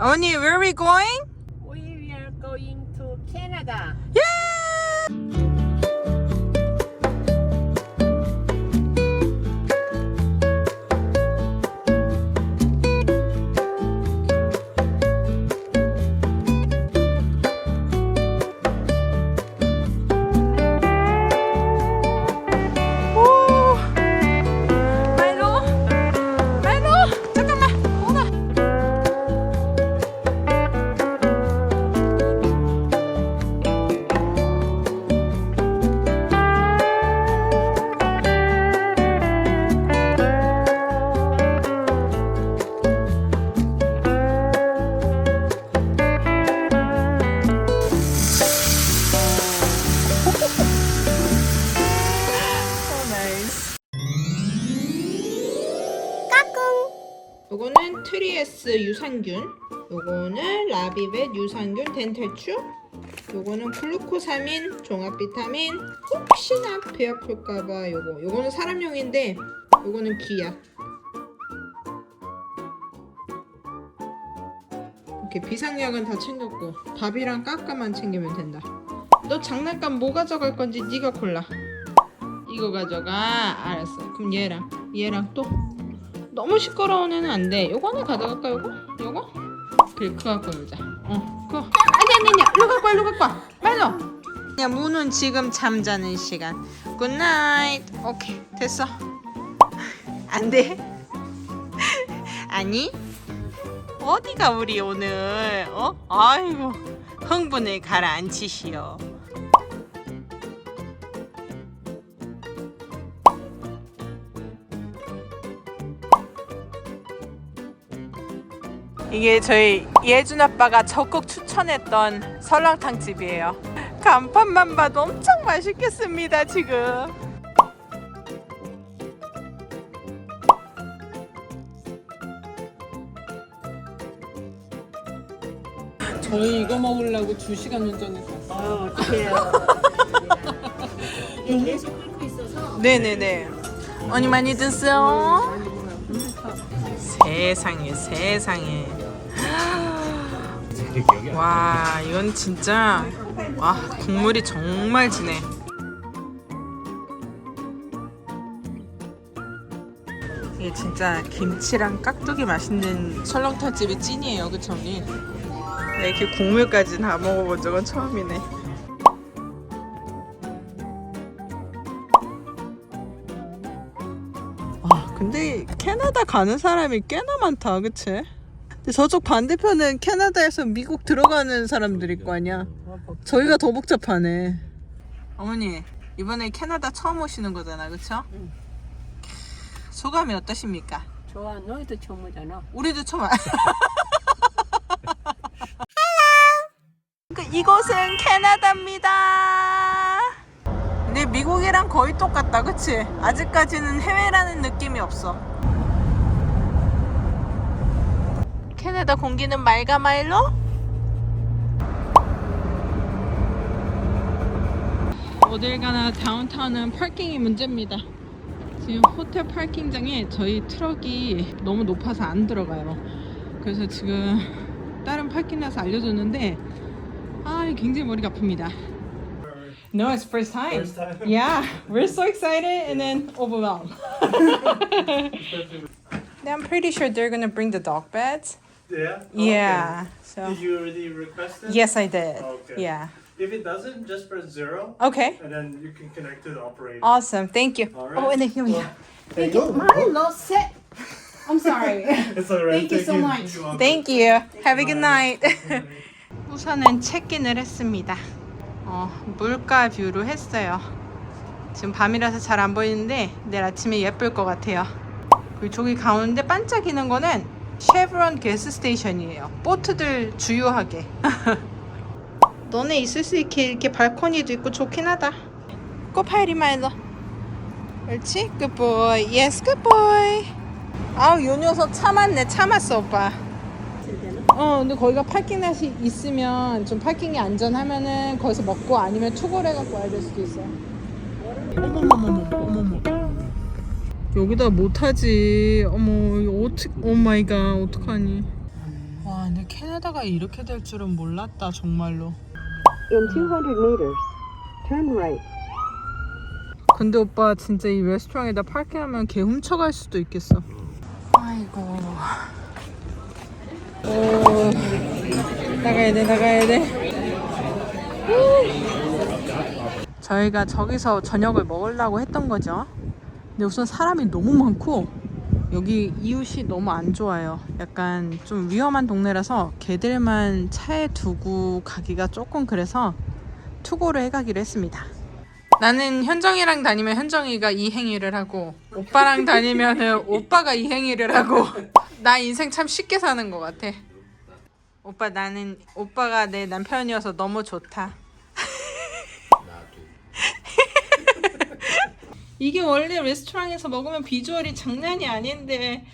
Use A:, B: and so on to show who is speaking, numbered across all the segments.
A: Oni, where are we going?
B: We are going to Canada.
A: Yeah! 트리에스 유산균, 요거는 라비벳 유산균 덴탈추, 요거는 글루코사민 종합 비타민. 혹시나 배 아플까봐 요거. 요거는 사람용인데 요거는 귀약. 이렇게 비상약은 다 챙겼고 밥이랑 까까만 챙기면 된다. 너 장난감 뭐 가져갈 건지 네가 골라. 이거 가져가. 알았어. 그럼 얘랑 얘랑 또 너무 시끄러운 애는 안 돼. 요거 하나 가져갈까 요거? 요거? 그래 그거 갖고 놀자. 어 그거. 아니 아니 아니. 일로 갖고 와 일로 갖고 와. 와. 야 무는 지금 잠자는 시간. 굿나잇. 오케이 됐어. 안 돼. 아니. 어디가 우리 오늘 어? 아이고 흥분을 가라앉히시오. 이게 저희 예준 아빠가 적극 추천했던 설렁탕 집이에요. 간판만 봐도 엄청 맛있겠습니다, 지금.
C: 저희 이거 먹으려고 2시간 운전해서 왔어요.
B: 어, 어떡해요. 예, 계속 끓고 있어서.
A: 네네네. 언니 많이 드세요. 세상에, 세상에. 와, 이건 진짜 와 국물이 정말 진해. 이게 진짜 김치랑 깍두기 맛있는 설렁탕 집이 찐이에요, 그쵸 언니? 네, 이렇게 국물까지 다 먹어본 적은 처음이네. 아, 근데 캐나다 가는 사람이 꽤나 많다, 그치? 저쪽 반대편은 캐나다에서 미국 들어가는 사람들일 거 아니야? 저희가 더 복잡하네. 어머니, 이번에 캐나다 처음 오시는 거잖아, 그쵸?
B: 응.
A: 소감이 어떠십니까?
B: 좋아, 너희도 처음 오잖아.
A: 우리도 처음 와. 그 이곳은 캐나다입니다. 근데 미국이랑 거의 똑같다, 그치? 아직까지는 해외라는 느낌이 없어. 캐나다 공기는 맑아 마일로? 어딜 가나 다운타운은 파킹이 문제입니다. 지금 호텔 파킹장에 저희 트럭이 너무 높아서 안 들어가요. 그래서 지금 다른 파킹에서 알려줬는데 아 굉장히 머리가 아픕니다. No, it's first time.
D: First time?
A: Yeah, we're so excited and then overwhelmed. I'm pretty sure they're gonna bring the dog beds.
D: Yeah? Oh,
A: Yeah.
D: Okay.
A: So
D: Did you already request it?
A: yes, I did.
D: Okay.
A: Yeah.
D: If it doesn't, just press zero,
A: Okay.
D: and then you can connect to the operator.
A: Awesome. Thank you.
D: All right.
A: Oh, and then here we go.
D: There you go.
B: Mine lost set. I'm sorry.
D: It's alright.
B: Thank you so much.
D: Welcome.
A: Thank you. Have a good night. 우선은 체크인을 했습니다. 어, 물가 뷰로 했어요. 지금 밤이라서 잘 안 보이는데 내일 아침에 예쁠 것 같아요. 그리고 저기 가운데 반짝이는 거는 쉐브론 게스 스테이션이에요. 보트들 주요하게. 너네 있을 수 있게 이렇게 발코니도 있고 좋긴 하다. 꼬파이리 마일러. 그렇지? 굿보이. 예스 굿보이. 아우 요 녀석 참았네. 참았어 오빠. 어 근데 거기가 파킹plat이 있으면 좀 파킹이 안전하면은 거기서 먹고 아니면 투고를 해갖고 와야 될 수도 있어 어머머머머 어머머 여기다 못하지. 어머 어떻게 오마이갓 어떡하니? 와 근데 캐나다가 이렇게 될 줄은 몰랐다 정말로.
E: In 200 meters, turn right.
A: 근데 오빠 진짜 이 레스토랑에다 파킹하면 걔 훔쳐갈 수도 있겠어. 아이고. 오 나가야 돼 나가야 돼. 저희가 저기서 저녁을 먹으려고 했던 거죠 근데 우선 사람이 너무 많고 여기 이웃이 너무 안 좋아요. 약간 좀 위험한 동네라서 개들만 차에 두고 가기가 조금 그래서 투고를 해가기로 했습니다. 나는 현정이랑 다니면 현정이가 이 행위를 하고 오빠랑 다니면은 오빠가 이 행위를 하고 나 인생 참 쉽게 사는 것 같아. 오빠 나는 오빠가 내 남편이어서 너무 좋다. 이게 원래 레스토랑에서 먹으면 비주얼이 장난이 아닌데.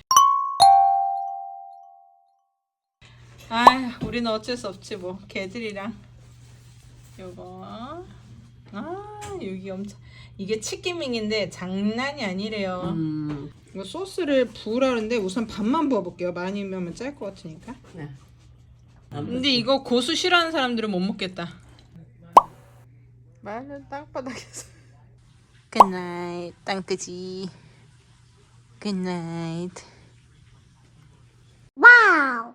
A: 아, 우리는 어쩔 수 없지 뭐. 개들이랑. 요거. 아, 여기 엄청 이게 치킨밍인데 장난이 아니래요.
B: 음.
A: 이거 소스를 부으라는데 우선 반만 부어볼게요. 많이 하면 짤 것 같으니까.
B: 네.
A: 근데 이거 고수 싫어하는 사람들은 못 먹겠다. 말은 땅바닥에서. Good night, 땅끄지. Good night. 와.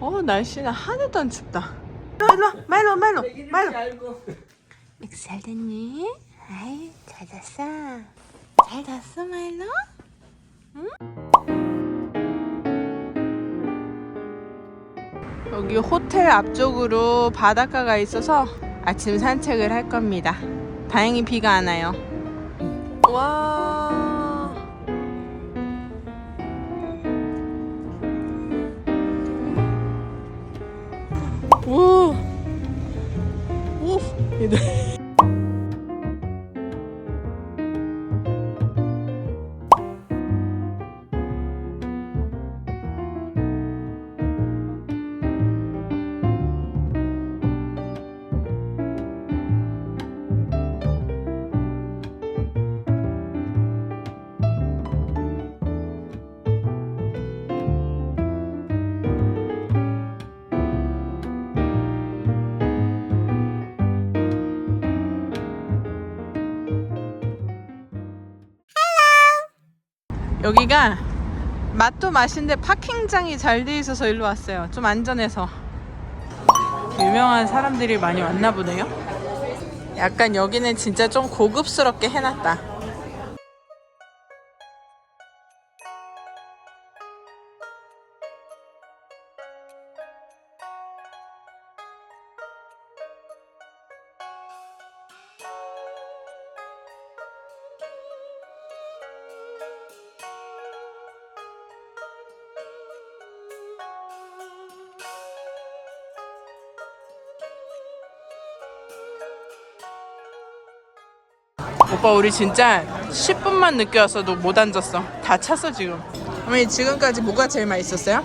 A: 어 날씨는 하나도 안 춥다. 말로 말로 말로 말로. 잘 됐니? 아이 잘 잤어. 잘 잤어 말로? 응? 여기 호텔 앞쪽으로 바닷가가 있어서 아침 산책을 할 겁니다. 다행히 비가 안 와요. 와. 오. 오. 여기가 맛도 맛인데 파킹장이 잘 돼 있어서 일로 왔어요. 좀 안전해서. 유명한 사람들이 많이 왔나 보네요. 약간 여기는 진짜 좀 고급스럽게 해놨다. 오빠 우리 진짜 10분만 늦게 왔어도 못 앉았어. 다 찼어 지금. 어머니 지금까지 뭐가 제일 맛있었어요?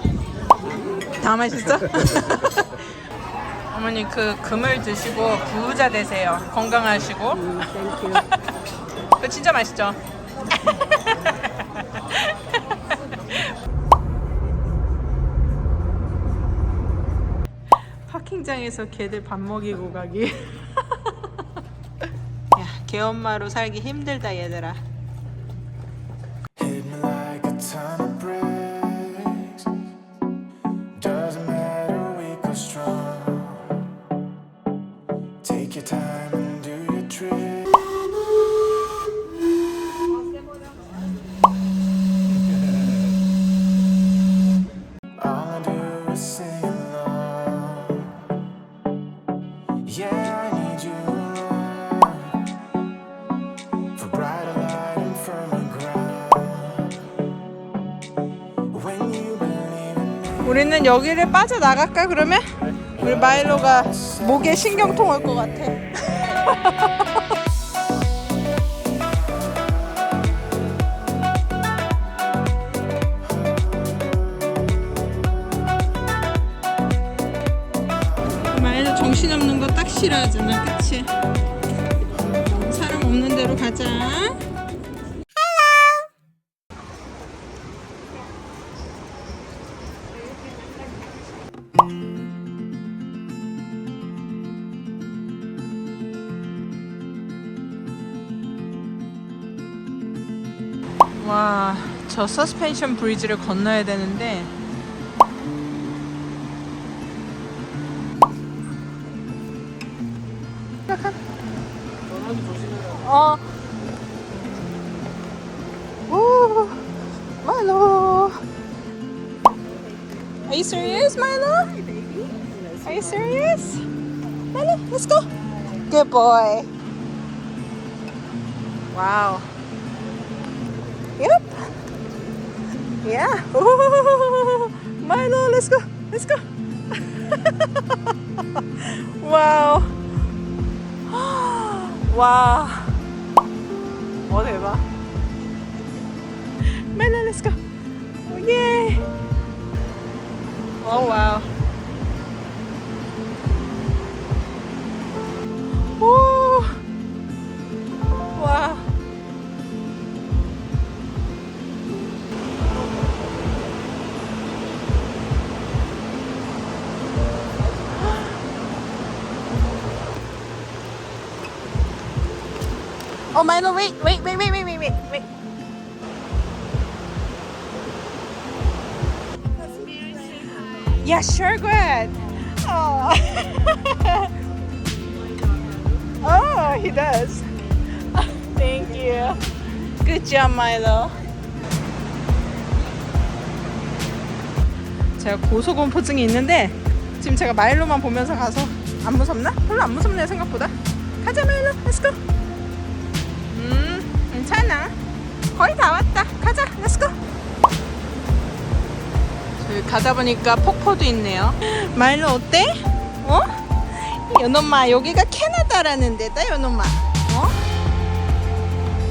A: 다 맛있어? 어머니 그 금을 드시고 부자 되세요. 건강하시고. 그 진짜 맛있죠? 파킹장에서 개들 밥 먹이고 가기. 야, 개 엄마로 살기 힘들다 얘들아. 우리는 여기를 빠져나갈까 그러면? 우리 마일로가 목에 신경통 올것 같아. 와, 저 서스펜션 브리지를 건너야 되는데 어. 오, Milo. Are you serious, Milo? Are you serious? Milo, let's go. Good boy. Wow. Yep. Yeah. Ooh, Milo, let's go. Let's go. wow. wow. 我哋吧。Milo, let's go. Oh, yay. Oh, wow. Ooh. Wow. Oh, Milo, wait, wait, wait, wait, wait, wait, wait, wait. Yeah, sure, go ahead. Oh, oh he does. Thank you. Good job, Milo. 제가 고소공포증이 있는데 지금 제가 마일로만 보면서 가서 안 무섭나? 별로 안 무섭네요 생각보다. 가자 마일로, 렛츠고. 거의 다 왔다. 가자, 렛츠고. 저기 가다 보니까 폭포도 있네요. 마일로 어때? 어? 연엄마 여기가 캐나다라는 데다 연엄마. 어?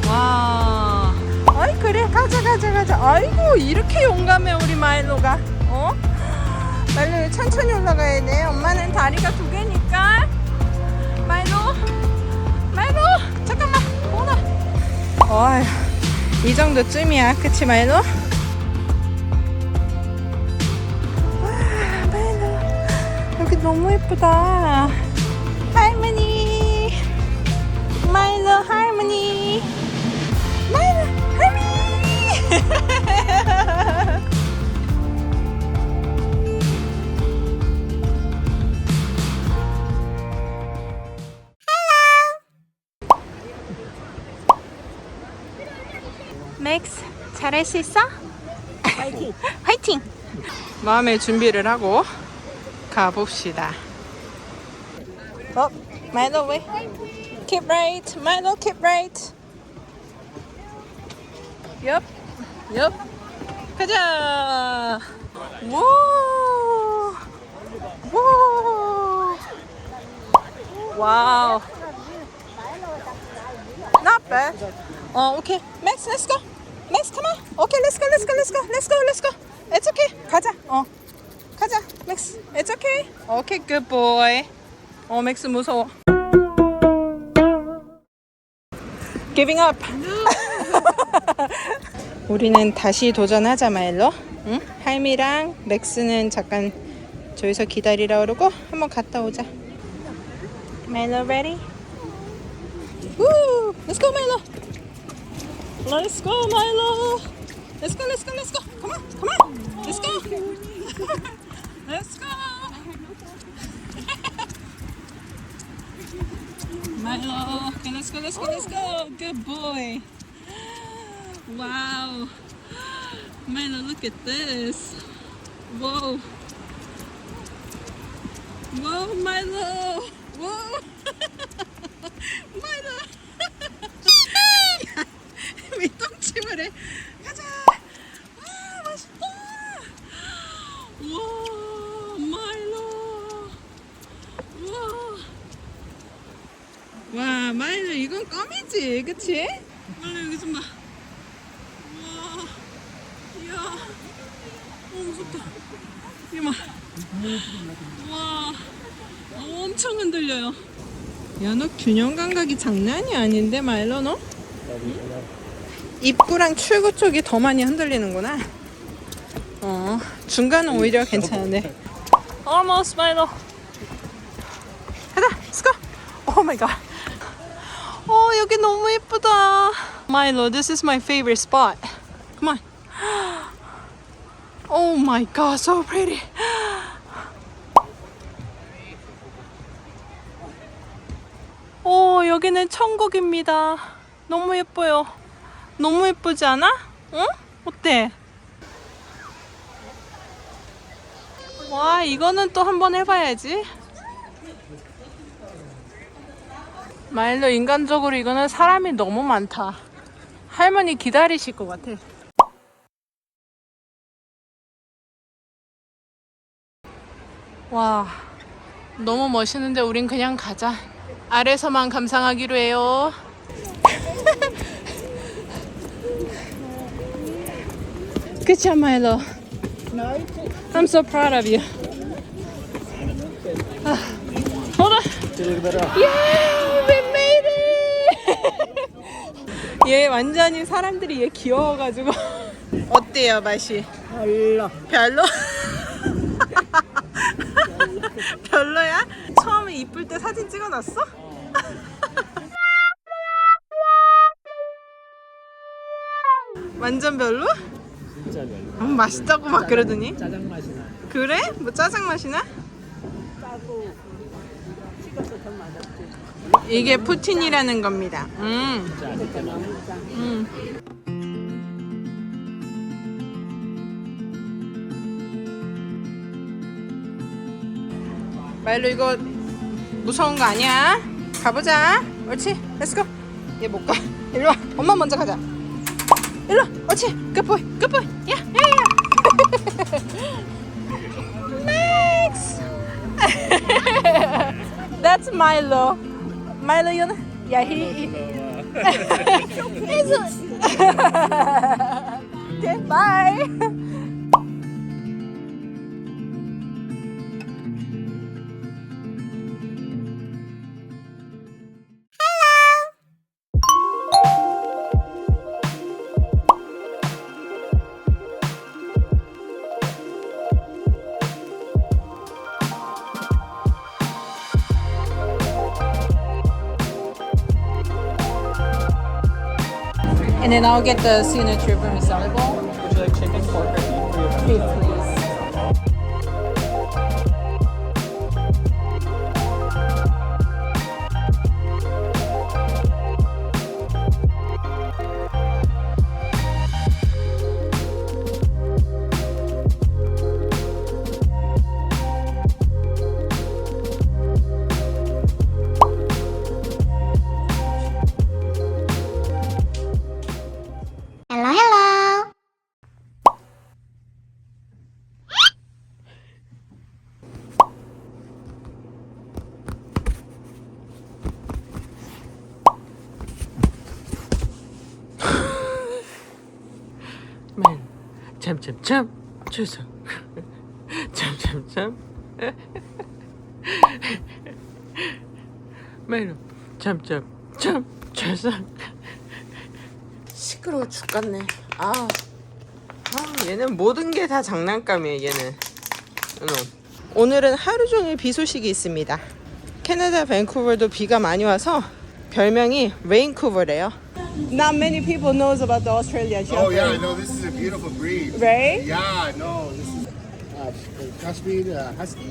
A: 와. 아이 그래 가자 가자 가자. 아이고 이렇게 용감해 우리 마일로가. 어? 마일로 천천히 올라가야 돼. 엄마는 다리가 두 개니까. 마일로. 마일로 잠깐만 오나. 어휴 이 정도쯤이야. 그치 마일로? 와 마일로. 여기 너무 예쁘다. 할머니. 마일로 할머니. 마일로 할머니 잘할 수 있어? 화이팅! 화이팅! 마음의 준비를 하고 가봅시다. 어, 마일로 왜? Keep right, 마일로 keep right. Yup, yup. 가자. 오, 오, 와우. Not bad. 어, 오케이. Max, let's go. Max, come on. Okay, let's go, let's go, let's go, let's go, let's go. It's okay. 가자. 어, 가자. Max, it's okay. Okay, good boy. 어, 맥스 무서워. Giving up. 우리는 다시 도전하자 마일로. 응? 할미랑 맥스는 잠깐 저기서 기다리라 그러고 한번 갔다 오자. Milo ready? Woo! Let's go, Milo. Let's go, Milo. Let's go, let's go, let's go. Come on, come on. Let's go. let's go. Milo. Okay, let's go, let's go, let's go. Good boy. Wow. Milo, look at this. Whoa. Whoa, Milo. Whoa. Milo. 왜 똥침을 해? 가자. 와 맛있다. 와 마일로. 와. 와 마일로 이건 껌이지, 그치? 마일로 여기 좀 봐. 와. 이야. 어 무섭다. 이마. 와. 엄청 흔들려요. 야너 균형 감각이 장난이 아닌데 마일로 너? 입구랑 출구 쪽이 더 많이 흔들리는구나. 어, 중간은 오히려 괜찮은데. Almost, Milo. 가자, go. Oh my god. 어, 여기 너무 예쁘다. Milo, this is my favorite spot. Come on. Oh my god, so pretty. 오, 여기는 천국입니다. 너무 예뻐요. 너무 예쁘지 않아? 응? 어때? 와, 이거는 또 한번 해봐야지. 마일로 인간적으로 이거는 사람이 너무 많다. 할머니 기다리실 것 같아. 와, 너무 멋있는데 우린 그냥 가자. 아래서만 감상하기로 해요. Good job, Milo. I'm so proud of you. Ah, hold on. Yeah, we made it. 얘 완전히 사람들이 얘 귀여워가지고 어때요 맛이? 별로. 별로? 별로야? 처음에 이쁠 때 사진 찍어놨어? 완전 별로? 음, 맛있다고 막 그러더니
C: 짜장 맛이 나.
A: 그래? 뭐 짜장 맛이나? 이게 푸틴이라는 겁니다. 음.
C: 진짜 아쉽잖아.
A: 음. 말로 이거 무서운 거 아니야? 가보자. 옳지? 렛츠고. 얘 못 가. 일로 와. 엄마 먼저 가자. 일로 와. 옳지. 굿보이. 굿보이. 야, 야, 야. Max. That's Milo. Milo, you know? Yeah, he. he He's a- okay, bye. Then I'll get the signature vermicelli bowl.
C: Would you like chicken, pork, or beef
A: Beef, please. 참참참 추석 참참참 맨 참참참 추석 시끄러워 죽겠네. 아, 아 얘는 모든 게 다 장난감이에요 얘는. 응. 오늘은 하루 종일 비 소식이 있습니다. 캐나다 밴쿠버도 비가 많이 와서 별명이 레인쿠버래요 Not many people knows about the Australian Shepherd.
F: Oh yeah, I know this is a beautiful breed.
A: Right?
F: Yeah, know this is uh, Kashmir uh, Husky.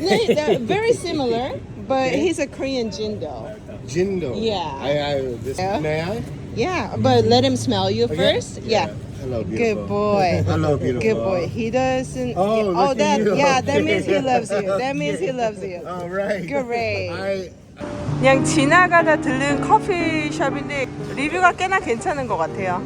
A: No, they're very similar, but he's a Korean Jindo.
F: Jindo.
A: Yeah.
F: I, I this
A: Yeah.
F: may I?
A: Yeah, but let him smell you first. Yeah.
F: Hello, beautiful.
A: Good boy.
F: Hello, beautiful.
A: Good boy. He doesn't.
F: Oh,
A: oh,
F: look at
A: that.
F: you.
A: Yeah, that means he loves you. That means he loves you.
F: All right.
A: Great.
F: I
A: 그냥 지나가다 들른 커피숍인데 리뷰가 꽤나 괜찮은 것 같아요.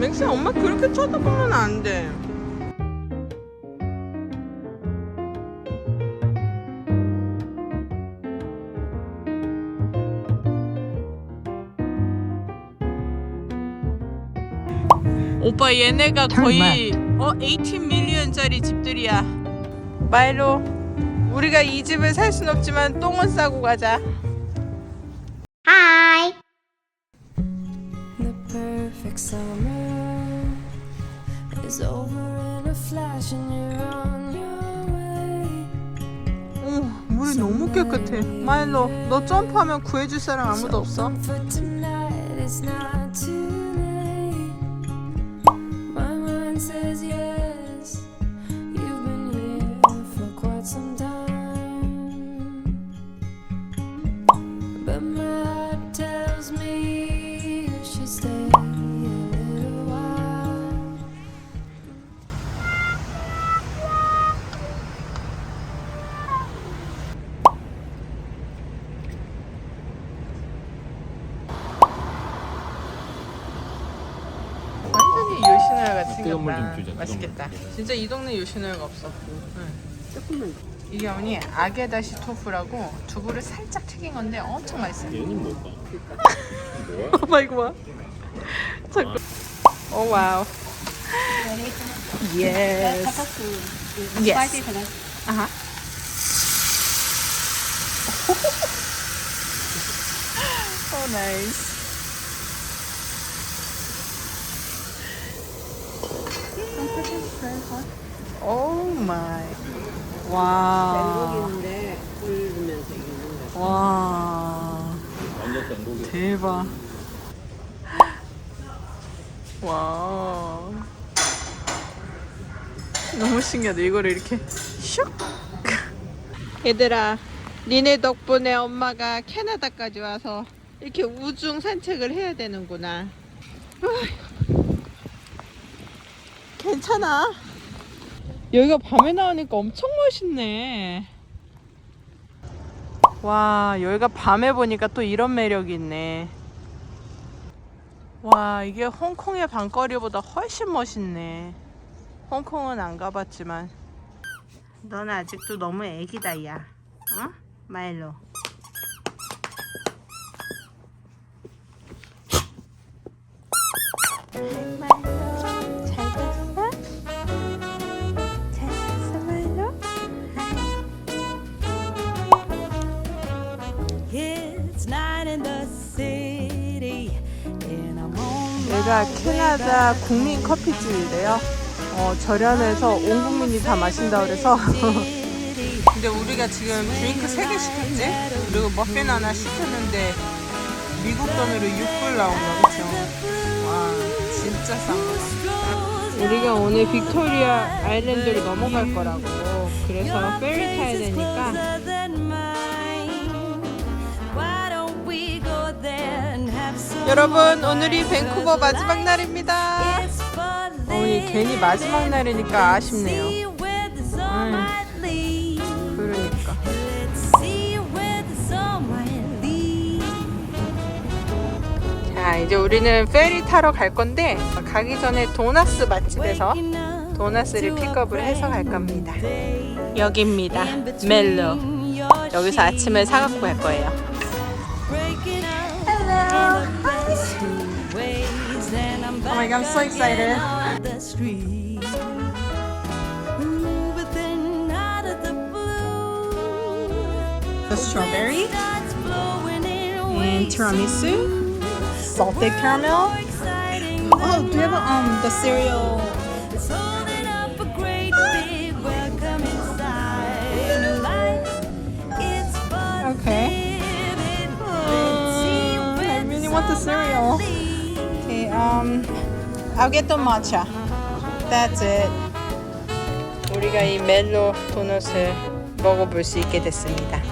A: 맥스 엄마 그렇게 쳐다보면 안 돼. 오빠 얘네가 거의 어 18밀리언짜리 집들이야. 마일로 우리가 이 집을 살 순 없지만 똥은 싸고 가자.
G: Hi.
H: The perfect summer is over in a flash and you're on your way.
A: 오 물이 너무 깨끗해. 마일로 너 점프하면 구해줄 사람 아무도 없어?
H: For tonight, it's not too But my
A: 요시노야 같이
C: 뜨거운 물좀
A: 생겼다.
C: 주자, 뜨거운
A: 맛있겠다. 진짜 이 동네 요시노야가 없어. 응.
B: 조금만.
A: 이게 어머니 아게다시 토프라고 두부를 살짝 튀긴 건데 엄청 맛있어요.
C: 얘는 뭘까?
A: 오빠 이거 봐. 잠깐. 오 와우. 예스. Yes. 아하. 오 나이스. 오 마이. 와.
B: 있는데 끓으면서 익는 거.
A: 와.
C: 완전 생고기.
A: 대박. 와. 너무 신기하다. 이거를 이렇게 슉. 얘들아, 니네 덕분에 엄마가 캐나다까지 와서 이렇게 우중 산책을 해야 되는구나. 어휴. 괜찮아. 여기가 밤에 나오니까 엄청 멋있네. 와 여기가 밤에 보니까 또 이런 매력이 있네. 와 이게 홍콩의 밤거리보다 훨씬 멋있네. 홍콩은 안 가봤지만. 넌 아직도 너무 애기다 야. 어? 마일로 여기가 캐나다 국민 커피집이래요. 어, 저렴해서 온 국민이 다 마신다 그래서. 근데 우리가 지금 드링크 3개 시켰지? 그리고 머핀 하나 시켰는데 미국 돈으로 6불 나온다, 그쵸? 와, 진짜 싼 거다. 우리가 오늘 빅토리아 아일랜드로 넘어갈 거라고. 그래서 페리 타야 되니까 여러분 오늘이 밴쿠버 마지막 날입니다. 어머니 괜히 마지막 날이니까 아쉽네요. 음. 그러니까. 자 이제 우리는 페리 타러 갈 건데 가기 전에 도나스 맛집에서 도나스를 픽업을 해서 갈 겁니다. 여기입니다. 멜로. 여기서 아침을 사갖고 갈 거예요. Oh my god, I'm so excited.
H: The
A: strawberry and tiramisu, salted caramel. Oh, do you have um the cereal? Okay.
H: Um,
A: I really want the cereal. Okay. Um. I'll get the matcha. That's it. 우리가 이 멜로 도넛을 먹어볼 수 있게 됐습니다.